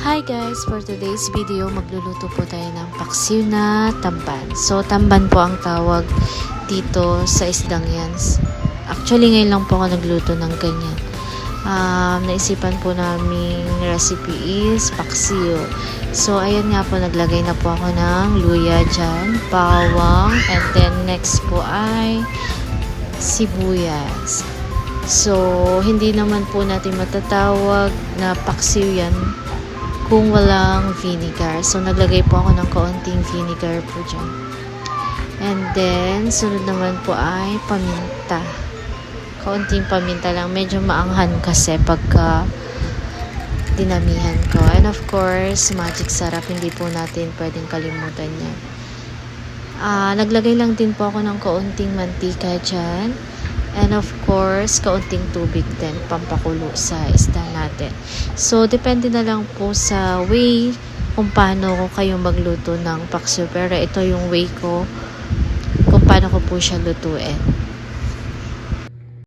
Hi guys! For today's video, magluluto po tayo ng paksiw na tamban. So, tamban po ang tawag dito sa isdang yan. Actually, ngayon lang po ako nagluto ng ganyan. Um, naisipan po namin recipe is paksiw. So, ayan nga po, naglagay na po ako ng luya dyan, bawang, and then next po ay sibuyas. So, hindi naman po natin matatawag na paksiw yan kung walang vinegar. So, naglagay po ako ng kaunting vinegar po dyan. And then, sunod naman po ay paminta. Kaunting paminta lang. Medyo maanghan kasi pagka dinamihan ko. And of course, magic sarap. Hindi po natin pwedeng kalimutan yan. Ah, naglagay lang din po ako ng kaunting mantika dyan. And of course, kaunting tubig din, pampakulo sa isda natin. So, depende na lang po sa way kung paano ko kayo magluto ng paksiw. Pero ito yung way ko kung paano ko po siya lutuin.